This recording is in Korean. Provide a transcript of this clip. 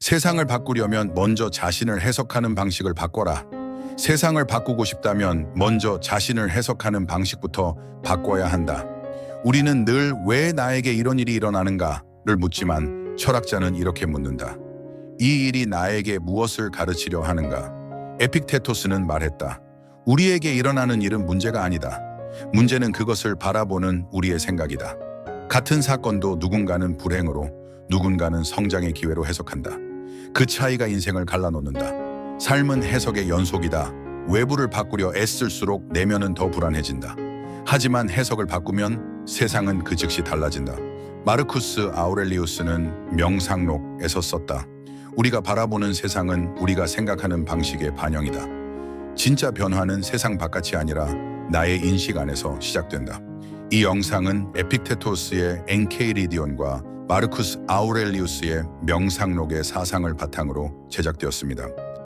세상을 바꾸려면 먼저 자신을 해석하는 방식을 바꿔라. 세상을 바꾸고 싶다면 먼저 자신을 해석하는 방식부터 바꿔야 한다. 우리는 늘 왜 나에게 이런 일이 일어나는가를 묻지만 철학자는 이렇게 묻는다. 이 일이 나에게 무엇을 가르치려 하는가? 에픽테토스는 말했다. 우리에게 일어나는 일은 문제가 아니다. 문제는 그것을 바라보는 우리의 생각이다. 같은 사건도 누군가는 불행으로, 누군가는 성장의 기회로 해석한다. 그 차이가 인생을 갈라놓는다. 삶은 해석의 연속이다. 외부를 바꾸려 애쓸수록 내면은 더 불안해진다. 하지만 해석을 바꾸면 세상은 그 즉시 달라진다. 마르쿠스 아우렐리우스는 명상록에서 썼다. 우리가 바라보는 세상은 우리가 생각하는 방식의 반영이다. 진짜 변화는 세상 바깥이 아니라 나의 인식 안에서 시작된다. 이 영상은 에픽테토스의 엔케이리디온과 마르쿠스 아우렐리우스의 명상록의 사상을 바탕으로 제작되었습니다.